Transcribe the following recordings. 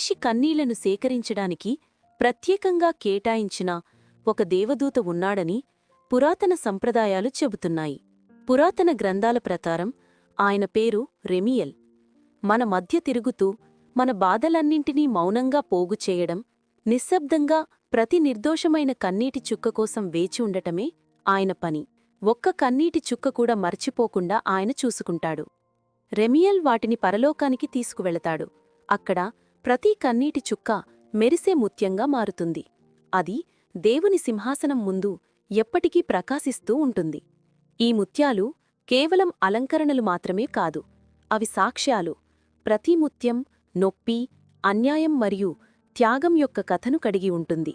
మనిషి కన్నీళ్ళను సేకరించడానికి ప్రత్యేకంగా కేటాయించిన ఒక దేవదూత ఉన్నాడని పురాతన సంప్రదాయాలు చెబుతున్నాయి. పురాతన గ్రంథాల ప్రకారం ఆయన పేరు రెమియల్. మన మధ్య తిరుగుతూ మన బాధలన్నింటినీ మౌనంగా పోగు చేయడం నిశ్శబ్దంగా ప్రతి నిర్దోషమైన కన్నీటి చుక్క కోసం వేచి ఉండటమే ఆయన పని. ఒక్క కన్నీటి చుక్క కూడా మర్చిపోకుండా ఆయన చూసుకుంటాడు. రెమియల్ వాటిని పరలోకానికి తీసుకువెళతాడు. అక్కడ ప్రతి కన్నీటి చుక్క మెరిసే ముత్యంగా మారుతుంది. అది దేవుని సింహాసనం ముందు ఎప్పటికీ ప్రకాశిస్తూ ఉంటుంది. ఈ ముత్యాలు కేవలం అలంకరణలు మాత్రమే కాదు అవి సాక్ష్యాలు. ప్రతి ముత్యం నొప్పి అన్యాయం మరియు త్యాగం యొక్క కథను కడిగి ఉంటుంది.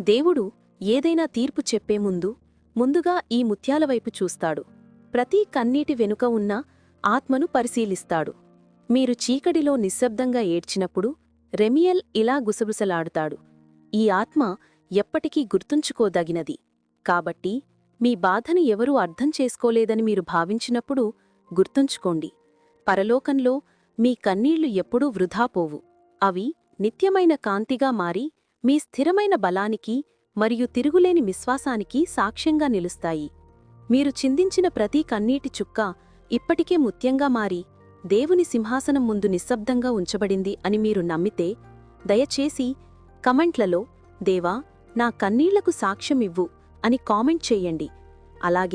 దేవుడు ఏదైనా తీర్పు చెప్పే ముందు ముందుగా ఈ ముత్యాల వైపు చూస్తాడు. ప్రతి కన్నీటి వెనుక ఉన్న ఆత్మను పరిశీలిస్తాడు. మీరు చీకటిలో నిశ్శబ్దంగా ఏడ్చినప్పుడు రెమియల్ ఇలా గుసగుసలాడుతాడు. ఈ ఆత్మ ఎప్పటికీ గుర్తుంచుకోదగినది. కాబట్టి మీ బాధను ఎవరూ అర్థం చేసుకోలేదని మీరు భావించినప్పుడు గుర్తుంచుకోండి. పరలోకంలో మీ కన్నీళ్ళు ఎప్పుడూ వృధాపోవు అవి నిత్యమైన కాంతిగా మారి మీ స్థిరమైన బలానికి మరియు తిరుగులేని విశ్వాసానికి సాక్ష్యంగా నిలుస్తాయి. మీరు చిందించిన ప్రతి కన్నీటి చుక్క ఇప్పటికే ముత్యంగా మారి దేవుని సింహాసనం ముందు నిశ్శబ్దంగా ఉంచబడింది అని మీరు నమ్మితే దయచేసి కమెంట్లలో దేవా నా కన్నీళ్ళకు సాక్ష్యమివ్వు అని కామెంట్ చెయ్యండి అలాగే